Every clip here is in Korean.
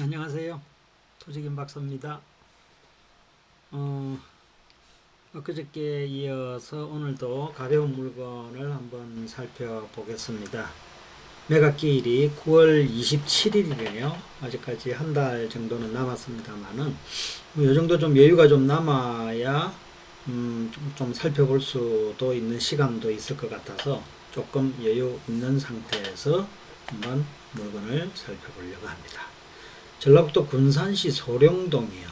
안녕하세요. 토지김 박사입니다. 어, 엊그저께 이어서 오늘도 가벼운 물건을 한번 살펴보겠습니다. 매각기일이 9월 27일이네요. 아직까지 한 달 정도는 남았습니다만은 이 정도 좀 여유가 좀 남아야 음, 좀, 좀 살펴볼 수도 있는 시간도 있을 것 같아서 조금 여유 있는 상태에서 한번 물건을 살펴보려고 합니다. 전라북도 군산시 소령동이요.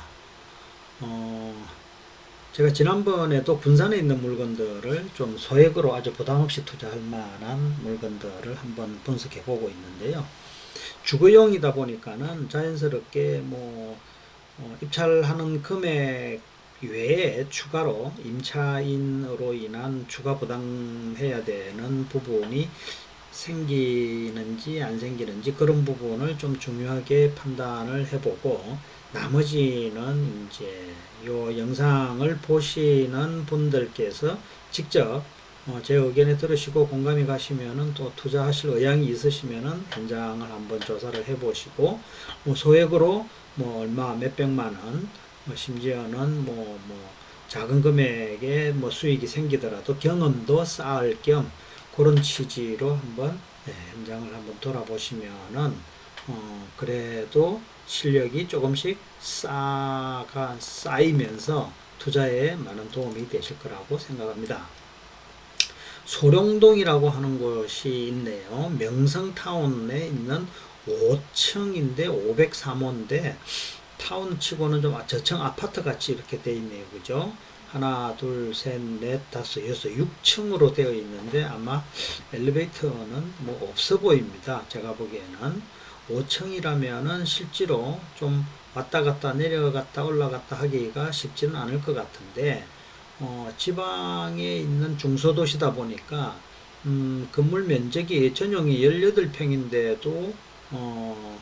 어, 제가 지난번에도 군산에 있는 물건들을 좀 소액으로 아주 부담 없이 투자할 만한 물건들을 한번 분석해 보고 있는데요. 주거용이다 보니까는 자연스럽게 뭐 어, 입찰하는 금액 외에 추가로 임차인으로 인한 추가 부담해야 되는 부분이 생기는지 안 생기는지 그런 부분을 좀 중요하게 판단을 해보고 나머지는 이제 요 영상을 보시는 분들께서 직접 어, 제 의견에 들으시고 공감이 가시면은 또 투자하실 의향이 있으시면은 현장을 한번 조사를 해보시고 뭐 소액으로 뭐 얼마 몇 백만 원, 뭐 심지어는 뭐뭐 작은 금액의 뭐 수익이 생기더라도 경험도 쌓을 겸 그런 취지로 한번 네, 현장을 한번 돌아보시면은 어, 그래도 실력이 조금씩 쌓아가 쌓이면서 투자에 많은 도움이 되실 거라고 생각합니다. 소룡동이라고 하는 곳이 있네요. 명성타운에 있는 5층인데 503호인데 타운 치고는 좀 저층 아파트 같이 이렇게 돼 있네요. 그죠? 하나, 둘, 셋, 넷, 다섯, 여섯, 6층으로 되어 있는데 아마 엘리베이터는 뭐 없어 보입니다. 제가 보기에는 5층이라면은 실제로 좀 왔다 갔다 내려갔다 올라갔다 하기가 쉽지는 않을 것 같은데 어, 지방에 있는 중소도시다 보니까 음, 건물 면적이 전용이 18평인데도 어,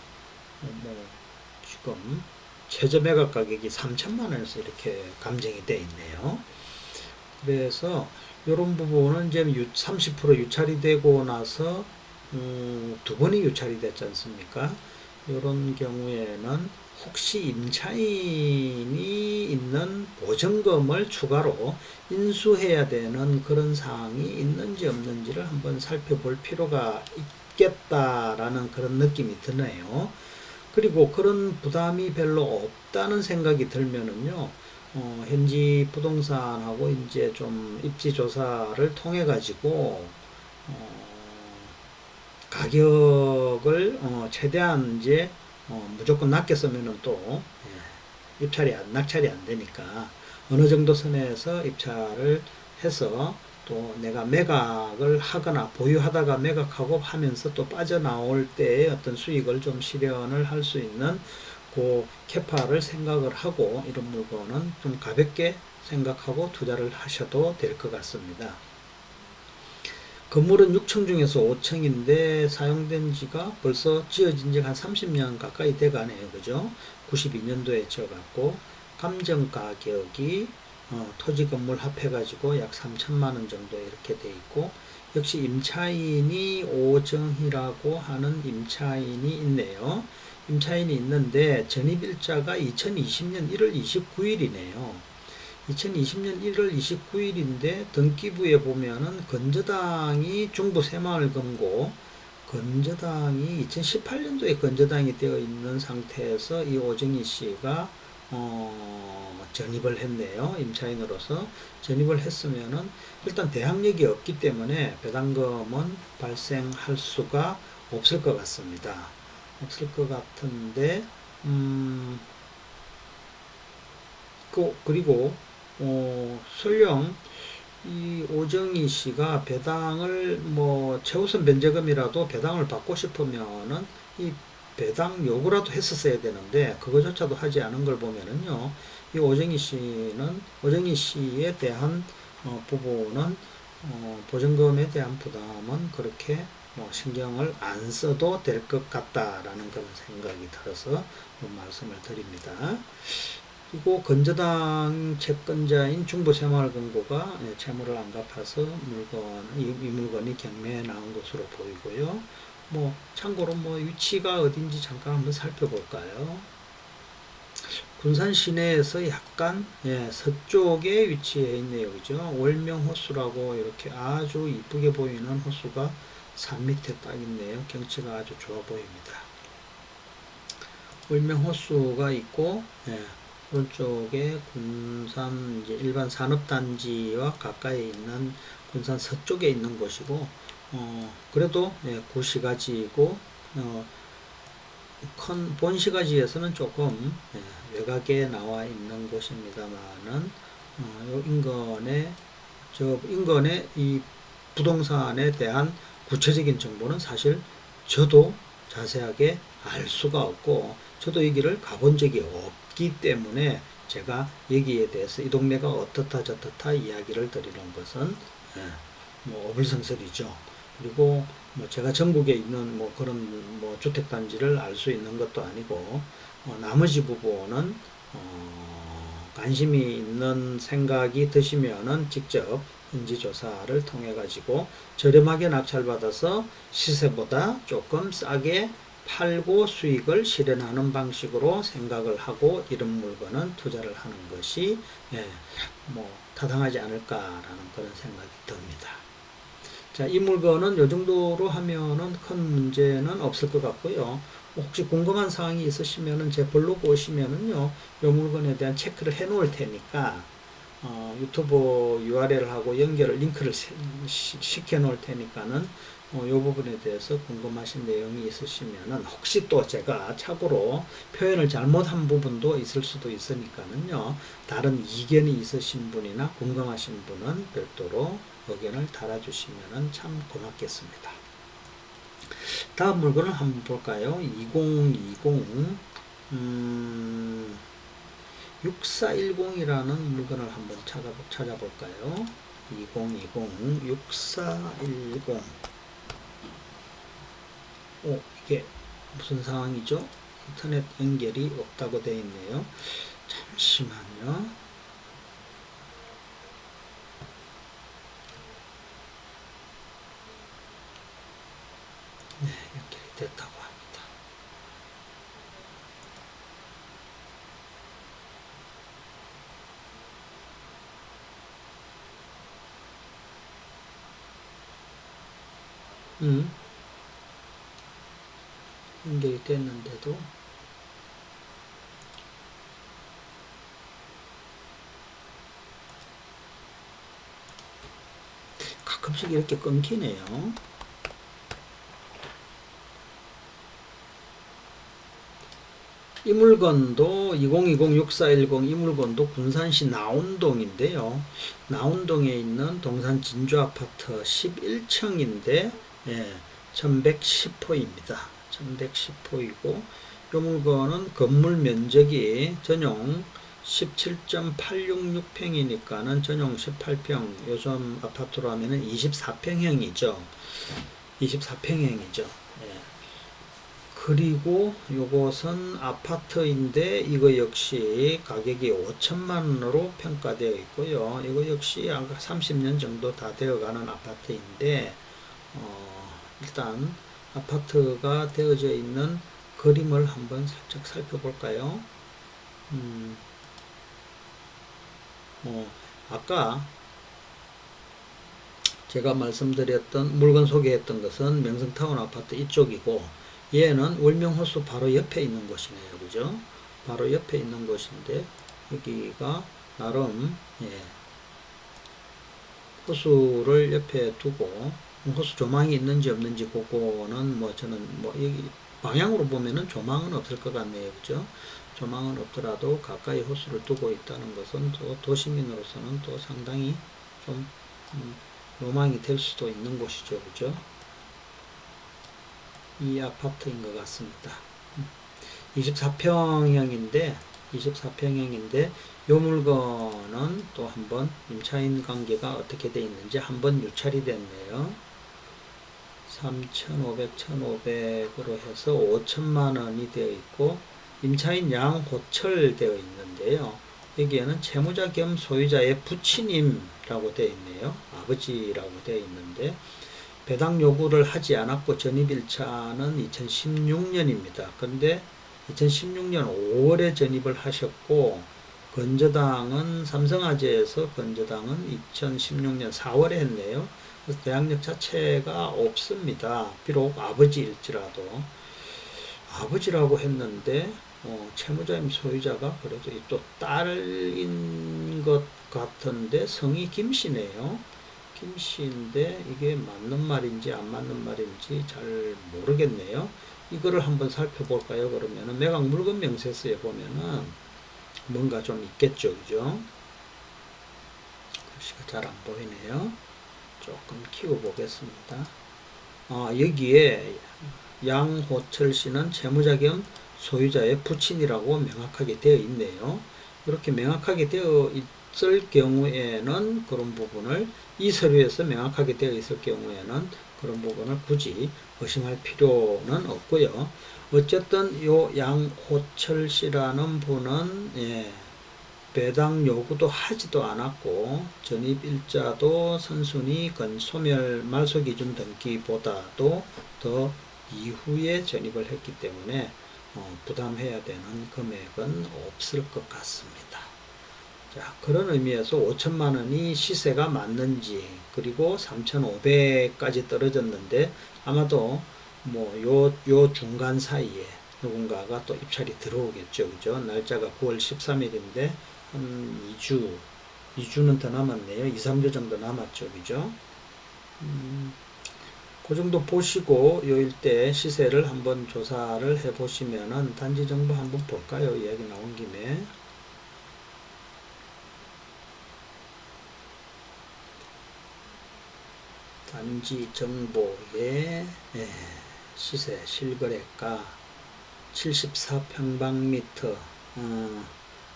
뭐 지금 최저 매각 가격이 3천만 원에서 이렇게 감정이 돼 있네요. 그래서 이런 부분은 이제 30% 유찰이 되고 나서 음, 두 번이 유찰이 됐지 않습니까? 이런 경우에는 혹시 임차인이 있는 보증금을 추가로 인수해야 되는 그런 사항이 있는지 없는지를 한번 살펴볼 필요가 있겠다라는 그런 느낌이 드네요. 그리고 그런 부담이 별로 없다는 생각이 들면은요, 어, 현지 부동산하고 이제 좀 입지 조사를 통해 가지고 어, 가격을 어, 최대한 이제 어, 무조건 낮게 쓰면은 또 예, 입찰이 안, 낙찰이 안 되니까 어느 정도 선에서 입찰을 해서 또 내가 매각을 하거나 보유하다가 매각하고 하면서 또 빠져나올 때의 어떤 수익을 좀 실현을 할 수 있는 그 캐파를 생각을 하고 이런 물건은 좀 가볍게 생각하고 투자를 하셔도 될 것 같습니다. 건물은 6층 중에서 5층인데 사용된 지가 벌써 지어진 지가 한 30년 가까이 돼 가네요. 그죠? 92년도에 지어갖고 감정 가격이 어, 토지 건물 합해가지고 약 3천만 원 정도 이렇게 돼 있고 역시 임차인이 오정희라고 하는 임차인이 있네요. 임차인이 있는데 전입일자가 2020년 1월 29일이네요. 2020년 1월 29일인데 등기부에 보면은 건저당이 중부 새마을 금고 건저당이 2018년도에 건저당이 되어 있는 상태에서 이 오정희 씨가 어, 전입을 했네요. 임차인으로서 전입을 했으면은 일단 대항력이 없기 때문에 배당금은 발생할 수가 없을 것 같습니다. 없을 것 같은데 음, 그, 그리고 어, 설령 이 오정희 씨가 배당을 뭐 최우선 변제금이라도 배당을 받고 싶으면은 이 배당 요구라도 했었어야 되는데 그거조차도 하지 않은 걸 보면은요 이 오정희 씨는 오정희 씨에 대한 어, 부분은 어, 보증금에 대한 부담은 그렇게 뭐 신경을 안 써도 될 것 같다라는 그런 생각이 들어서 말씀을 드립니다. 그리고 건저당 채권자인 중부새마을금고가 예, 채무를 안 갚아서 물건 이, 이 물건이 경매에 나온 것으로 보이고요. 뭐 참고로 뭐 위치가 어딘지 잠깐 한번 살펴볼까요? 군산 시내에서 약간 예, 서쪽에 위치해 있네요. 그죠? 월명 호수라고 이렇게 아주 이쁘게 보이는 호수가 산 밑에 딱 있네요. 경치가 아주 좋아 보입니다. 월명 호수가 있고 예, 오른쪽에 군산 일반 산업단지와 가까이 있는 군산 서쪽에 있는 곳이고 어, 그래도 예, 구시가지이고 어, 큰 본시가지에서는 조금 예, 외곽에 나와 있는 곳입니다만은 어, 요 인근에 저 인근의 이 부동산에 대한 구체적인 정보는 사실 저도 자세하게 알 수가 없고 저도 여기를 가본 적이 없기 때문에 제가 여기에 대해서 이 동네가 어떻다 저떻다 이야기를 드리는 것은 예, 뭐 어불성설이죠. 그리고 뭐 제가 전국에 있는 뭐 그런 뭐 주택 단지를 알 수 있는 것도 아니고 어, 나머지 부분은 어, 관심이 있는 생각이 드시면은 직접 현지 조사를 통해 가지고 저렴하게 낙찰받아서 시세보다 조금 싸게 팔고 수익을 실현하는 방식으로 생각을 하고 이런 물건은 투자를 하는 것이 예, 뭐 타당하지 않을까라는 그런 생각이 듭니다. 자, 이 물건은 요 정도로 하면은 큰 문제는 없을 것 같고요. 혹시 궁금한 사항이 있으시면은 제 블로그 오시면은요, 요 물건에 대한 체크를 해 놓을 테니까, 어, 유튜브 URL하고 연결을, 링크를 시, 시켜 놓을 테니까는, 어, 요 부분에 대해서 궁금하신 내용이 있으시면은, 혹시 또 제가 참고로 표현을 잘못한 부분도 있을 수도 있으니까는요, 다른 이견이 있으신 분이나 궁금하신 분은 별도로 의견을 달아주시면 참 고맙겠습니다. 다음 물건을 한번 볼까요? 2020 음, 6410이라는 물건을 한번 찾아, 찾아볼까요? 2020 6410 오, 이게 무슨 상황이죠? 인터넷 연결이 없다고 되어 있네요. 잠시만요. 네, 연결이 됐다고 합니다. 음, 연결이 됐는데도 가끔씩 이렇게 끊기네요. 이 물건도 2020-6410 이 물건도 군산시 나운동인데요. 나운동에 있는 동산 진주 아파트 11층인데 예, 1110호입니다. 1110호이고 이 물건은 건물 면적이 전용 17.866평이니까는 전용 18평 요즘 아파트로 하면은 24평형이죠. 24평형이죠. 예. 그리고 요것은 아파트인데 이거 역시 가격이 5천만 원으로 평가되어 있고요. 이거 역시 아까 30년 정도 다 되어가는 아파트인데 어, 일단 아파트가 되어져 있는 그림을 한번 살짝 살펴볼까요? 음, 어, 아까 제가 말씀드렸던 물건 소개했던 것은 명성타운 아파트 이쪽이고 얘는 월명호수 바로 옆에 있는 곳이네요. 그죠? 바로 옆에 있는 곳인데 여기가 나름 예, 호수를 옆에 두고 호수 조망이 있는지 없는지 그거는 뭐 저는 뭐 여기 방향으로 보면은 조망은 없을 것 같네요. 그죠? 조망은 없더라도 가까이 호수를 두고 있다는 것은 또 도시민으로서는 또 상당히 좀 음, 로망이 될 수도 있는 곳이죠. 그죠? 이 아파트인 것 같습니다. 24평형인데 24평형인데 요 물건은 또 한번 임차인 관계가 어떻게 돼 있는지 한번 유찰이 됐네요. 3,500, 1,500으로 해서 5천만 원이 되어 있고 임차인 양호철 되어 있는데요. 여기에는 채무자 겸 소유자의 부친님이라고 되어 있네요. 아버지라고 되어 있는데 배당 요구를 하지 않았고 전입일차는 2016년입니다. 그런데 2016년 5월에 전입을 하셨고 건저당은 삼성화재에서 건저당은 2016년 4월에 했네요. 그래서 대항력 자체가 없습니다. 비록 아버지일지라도 아버지라고 했는데 어, 채무자임 소유자가 그래도 이또 딸인 것 같은데 성이 김씨네요. 김씨인데 이게 맞는 말인지 안 맞는 말인지 잘 모르겠네요. 이거를 한번 살펴볼까요? 그러면은 매각 물건 명세서에 보면은 뭔가 좀 있겠죠, 그죠? 글씨가 잘 안 보이네요. 조금 키워 보겠습니다. 아, 여기에 양호철 씨는 채무자 겸 소유자의 부친이라고 명확하게 되어 있네요. 이렇게 명확하게 되어 있을 경우에는 그런 부분을 이 서류에서 명확하게 되어 있을 경우에는 그런 부분을 굳이 의심할 필요는 없고요. 어쨌든 요 양호철 씨라는 분은 예, 배당 요구도 하지도 않았고 전입 일자도 선순위 건 소멸 말소 기준 등기보다도 더 이후에 전입을 했기 때문에 어, 부담해야 되는 금액은 없을 것 같습니다. 자, 그런 의미에서 5천만 원이 시세가 맞는지 그리고 3,500까지 떨어졌는데 아마도 뭐요 요 중간 사이에 누군가가 또 입찰이 들어오겠죠. 그죠? 날짜가 9월 13일인데 한 2주 2주는 더 남았네요. 2, 3주 정도 남았죠. 그죠? 음, 그 정도 보시고 요 일대 시세를 한번 조사를 해 보시면은 단지 정보 한번 볼까요? 이야기 나온 김에 단지 정보의 예, 시세 실거래가 74평방미터 어,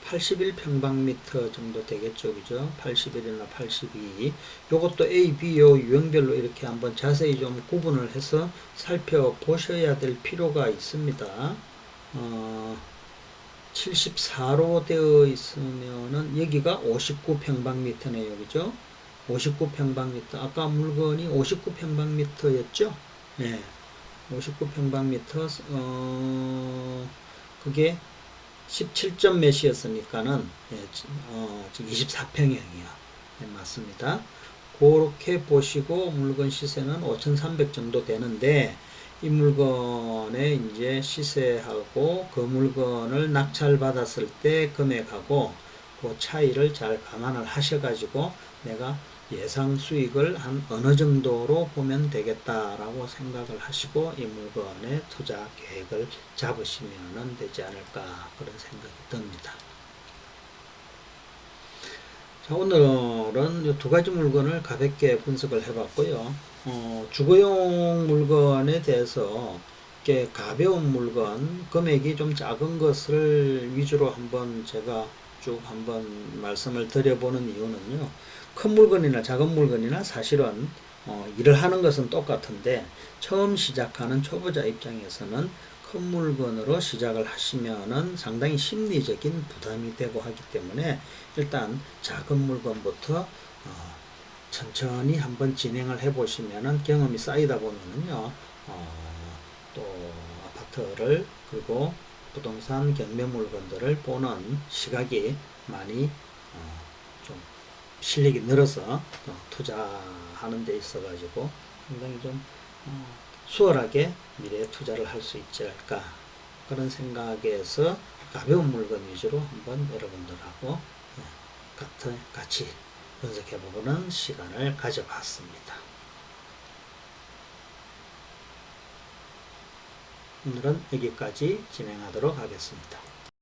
81평방미터 정도 되겠죠 그죠? 81이나 82 요것도 A, B요 유형별로 이렇게 한번 자세히 좀 구분을 해서 살펴보셔야 될 필요가 있습니다. 어, 74로 되어 있으면은 여기가 59평방미터네요 그죠? 59평방미터. 아까 물건이 59평방미터였죠? 네. 59평방미터 어 그게 17점 몇이었으니까는 예, 어, 24평형이요. 네, 맞습니다. 그렇게 보시고 물건 시세는 5,300 정도 되는데 이 물건의 이제 시세하고 그 물건을 낙찰 받았을 때 금액하고 그 차이를 잘 감안을 하셔가지고 내가 예상 수익을 한 어느 정도로 보면 되겠다라고 생각을 하시고 이 물건의 투자 계획을 잡으시면 되지 않을까 그런 생각이 듭니다. 자, 오늘은 이두 가지 물건을 가볍게 분석을 해봤고요. 어, 주거용 물건에 대해서 이렇게 가벼운 물건, 금액이 좀 작은 것을 위주로 한번 제가 쭉 한번 말씀을 드려보는 이유는요. 큰 물건이나 작은 물건이나 사실은 어, 일을 하는 것은 똑같은데 처음 시작하는 초보자 입장에서는 큰 물건으로 시작을 하시면은 상당히 심리적인 부담이 되고 하기 때문에 일단 작은 물건부터 어, 천천히 한번 진행을 해 보시면은 경험이 쌓이다 보면은요 어, 또 아파트를 그리고 부동산 경매 물건들을 보는 시각이 많이 어, 좀 실력이 늘어서 또 투자하는 데 있어 가지고 상당히 좀 어, 수월하게 미래에 투자를 할 수 있지 않을까 그런 생각에서 가벼운 물건 위주로 한번 여러분들하고 예, 같은 같이 분석해 보는 시간을 가져봤습니다. 오늘은 여기까지 진행하도록 하겠습니다.